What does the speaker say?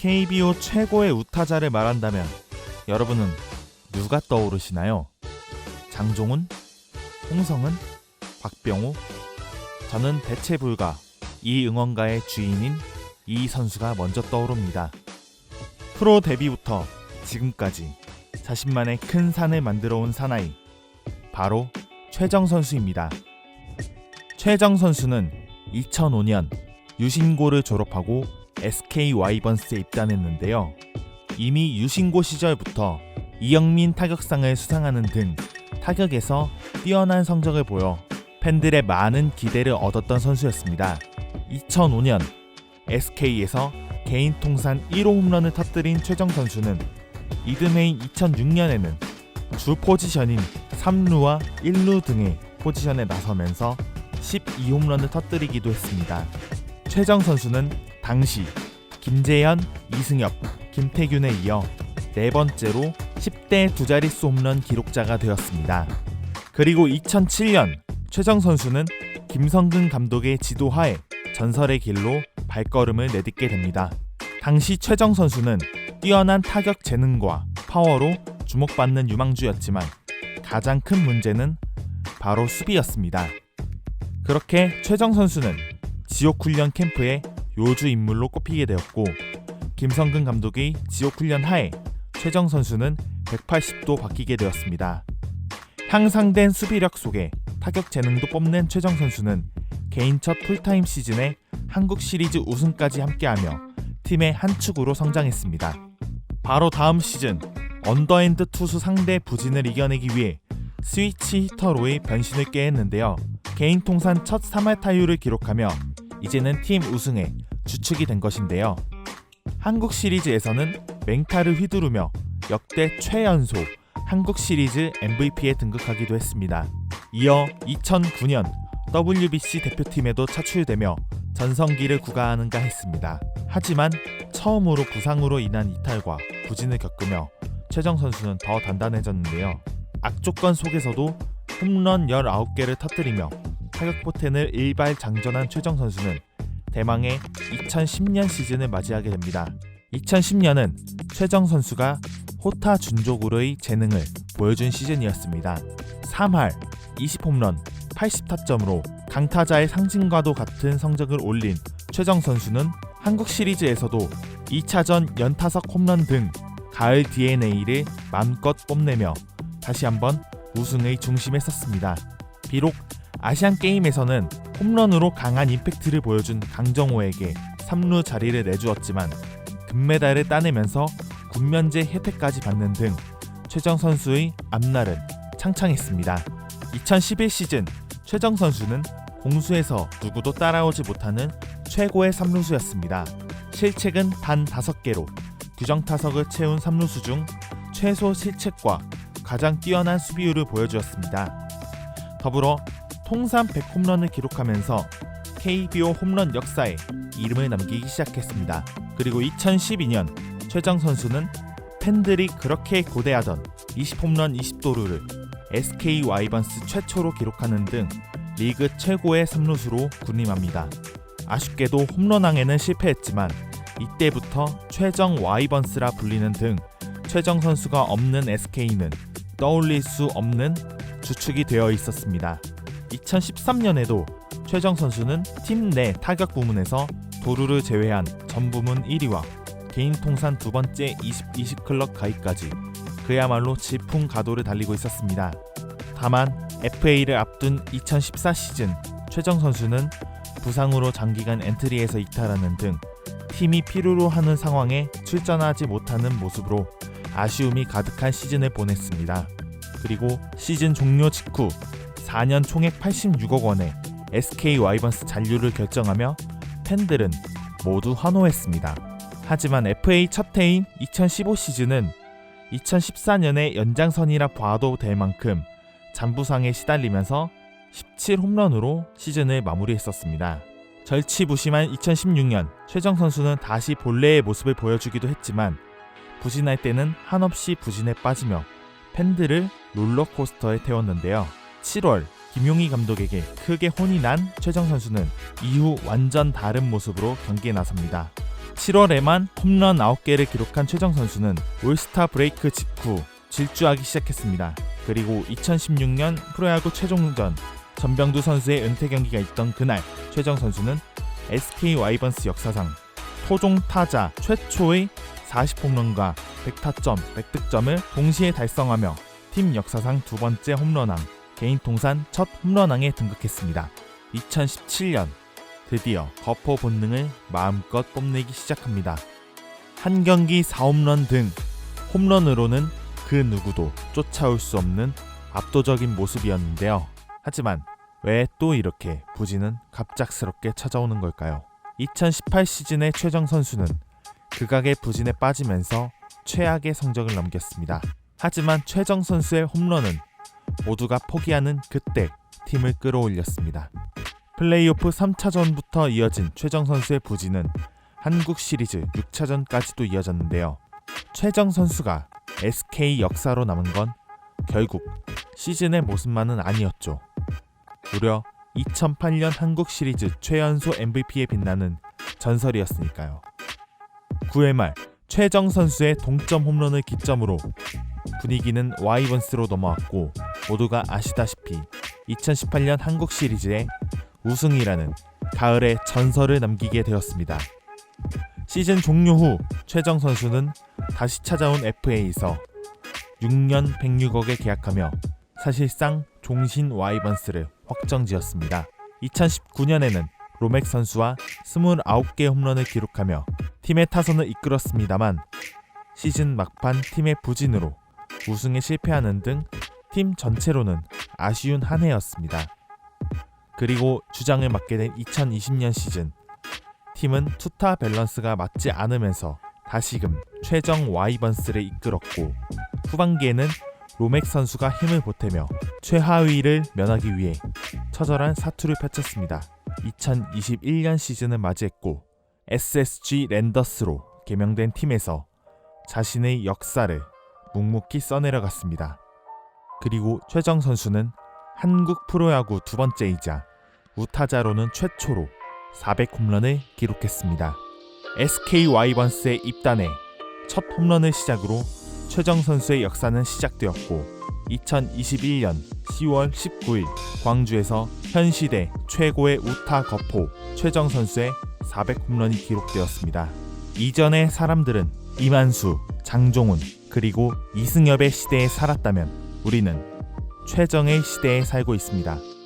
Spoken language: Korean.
KBO 최고의 우타자를 말한다면 여러분은 누가 떠오르시나요? 장종훈? 홍성은? 박병호? 저는 대체 불가 이 응원가의 주인인 이 선수가 먼저 떠오릅니다. 프로 데뷔부터 지금까지 자신만의 큰 산을 만들어 온 사나이 바로 최정 선수입니다. 최정 선수는 2005년 유신고를 졸업하고 SK 와이번스에 입단했는데요. 이미 유신고 시절부터 이영민 타격상을 수상하는 등 타격에서 뛰어난 성적을 보여 팬들의 많은 기대를 얻었던 선수였습니다. 2005년 SK에서 개인 통산 1호 홈런을 터뜨린 최정 선수는 이듬해인 2006년에는 주 포지션인 3루와 1루 등의 포지션에 나서면서 12홈런을 터뜨리기도 했습니다. 최정 선수는 당시 김재현, 이승엽, 김태균에 이어 네 번째로 10대 두 자릿수 홈런 기록자가 되었습니다. 그리고 2007년 최정 선수는 김성근 감독의 지도하에 전설의 길로 발걸음을 내딛게 됩니다. 당시 최정 선수는 뛰어난 타격 재능과 파워로 주목받는 유망주였지만 가장 큰 문제는 바로 수비였습니다. 그렇게 최정 선수는 지옥 훈련 캠프의 요주 인물로 꼽히게 되었고 김성근 감독의 지옥훈련 하에 최정 선수는 180도 바뀌게 되었습니다. 향상된 수비력 속에 타격 재능도 뽐낸 최정 선수는 개인 첫 풀타임 시즌에 한국 시리즈 우승까지 함께하며 팀의 한 축으로 성장했습니다. 바로 다음 시즌 언더핸드 투수 상대 부진을 이겨내기 위해 스위치 히터로의 변신을 깨했는데요. 개인 통산 첫 3할 타율을 기록하며 이제는 팀 우승의 주축이 된 것인데요. 한국 시리즈에서는 맹타를 휘두르며 역대 최연소 한국 시리즈 MVP에 등극하기도 했습니다. 이어 2009년 WBC 대표팀에도 차출되며 전성기를 구가하는가 했습니다. 하지만 처음으로 부상으로 인한 이탈과 부진을 겪으며 최정 선수는 더 단단해졌는데요. 악조건 속에서도 홈런 19개를 터뜨리며 타격 포텐을 일발 장전한 최정 선수는 대망의 2010년 시즌을 맞이하게 됩니다. 2010년은 최정 선수가 호타 준족으로의 재능을 보여준 시즌이었습니다. 3할 20홈런 80타점으로 강타자의 상징과도 같은 성적을 올린 최정 선수는 한국 시리즈에서도 2차전 연타석 홈런 등 가을 DNA를 마음껏 뽐내며 다시 한번 우승의 중심에 섰습니다. 비록 아시안 게임에서는 홈런으로 강한 임팩트를 보여준 강정호에게 3루 자리를 내주었지만 금메달을 따내면서 군면제 혜택까지 받는 등 최정 선수의 앞날은 창창했습니다. 2011 시즌 최정 선수는 공수에서 누구도 따라오지 못하는 최고의 3루수였습니다. 실책은 단 5개로 규정 타석을 채운 3루수 중 최소 실책과 가장 뛰어난 수비율을 보여주었습니다. 더불어 통산 100홈런을 기록하면서 KBO 홈런 역사에 이름을 남기기 시작했습니다. 그리고 2012년 최정 선수는 팬들이 그렇게 고대하던 20홈런 20도루를 SK 와이번스 최초로 기록하는 등 리그 최고의 3루수로 군림합니다. 아쉽게도 홈런왕에는 실패했지만 이때부터 최정 와이번스라 불리는 등 최정 선수가 없는 SK는 떠올릴 수 없는 주축이 되어 있었습니다. 2013년에도 최정 선수는 팀 내 타격 부문에서 도루를 제외한 전 부문 1위와 개인 통산 두 번째 20, 20 클럽 가입까지 그야말로 질풍 가도를 달리고 있었습니다. 다만 FA를 앞둔 2014 시즌 최정 선수는 부상으로 장기간 엔트리에서 이탈하는 등 팀이 필요로 하는 상황에 출전하지 못하는 모습으로 아쉬움이 가득한 시즌을 보냈습니다. 그리고 시즌 종료 직후 4년 총액 86억 원의 SK 와이번스 잔류를 결정하며 팬들은 모두 환호했습니다. 하지만 FA 첫 해인 2015 시즌은 2014년의 연장선이라 봐도 될 만큼 잔부상에 시달리면서 17 홈런으로 시즌을 마무리했었습니다. 절치부심한 2016년 최정 선수는 다시 본래의 모습을 보여주기도 했지만 부진할 때는 한없이 부진에 빠지며 팬들을 롤러코스터에 태웠는데요. 7월 김용희 감독에게 크게 혼이 난 최정 선수는 이후 완전 다른 모습으로 경기에 나섭니다. 7월에만 홈런 9개를 기록한 최정 선수는 올스타 브레이크 직후 질주하기 시작했습니다. 그리고 2016년 프로야구 최종전 전병두 선수의 은퇴 경기가 있던 그날 최정 선수는 SK 와이번스 역사상 토종 타자 최초의 40홈런과 100타점, 100득점을 동시에 달성하며 팀 역사상 두 번째 홈런왕, 개인 통산 첫 홈런왕에 등극했습니다. 2017년 드디어 거포 본능을 마음껏 뽐내기 시작합니다. 한 경기 4홈런 등 홈런으로는 그 누구도 쫓아올 수 없는 압도적인 모습이었는데요. 하지만 왜 또 이렇게 부진은 갑작스럽게 찾아오는 걸까요? 2018 시즌의 최정 선수는 극악의 부진에 빠지면서 최악의 성적을 넘겼습니다. 하지만 최정 선수의 홈런은 모두가 포기하는 그때 팀을 끌어올렸습니다. 플레이오프 3차전부터 이어진 최정 선수의 부진은 한국 시리즈 6차전까지도 이어졌는데요. 최정 선수가 SK 역사로 남은 건 결국 시즌의 모습만은 아니었죠. 무려 2008년 한국 시리즈 최연소 MVP에 빛나는 전설이었으니까요. 9회 말 최정 선수의 동점 홈런을 기점으로 분위기는 와이번스로 넘어왔고 모두가 아시다시피 2018년 한국 시리즈의 우승이라는 가을의 전설을 남기게 되었습니다. 시즌 종료 후 최정 선수는 다시 찾아온 FA에서 6년 106억에 계약하며 사실상 종신 와이번스를 확정지었습니다. 2019년에는 로맥 선수와 29개 홈런을 기록하며 팀의 타선을 이끌었습니다만 시즌 막판 팀의 부진으로 우승에 실패하는 등 팀 전체로는 아쉬운 한 해였습니다. 그리고 주장을 맡게 된 2020년 시즌 팀은 투타 밸런스가 맞지 않으면서 다시금 최정 와이번스를 이끌었고 후반기에는 로맥 선수가 힘을 보태며 최하위를 면하기 위해 처절한 사투를 펼쳤습니다. 2021년 시즌을 맞이했고 SSG 랜더스로 개명된 팀에서 자신의 역사를 묵묵히 써내려갔습니다. 그리고 최정 선수는 한국 프로야구 두 번째이자 우타자로는 최초로 400홈런을 기록했습니다. SK 와이번스의 입단에 첫 홈런을 시작으로 최정 선수의 역사는 시작되었고 2021년 10월 19일 광주에서 현 시대 최고의 우타 거포 최정 선수의 400홈런이 기록되었습니다. 이전의 사람들은 이만수, 장종훈, 그리고 이승엽의 시대에 살았다면 우리는 최정의 시대에 살고 있습니다.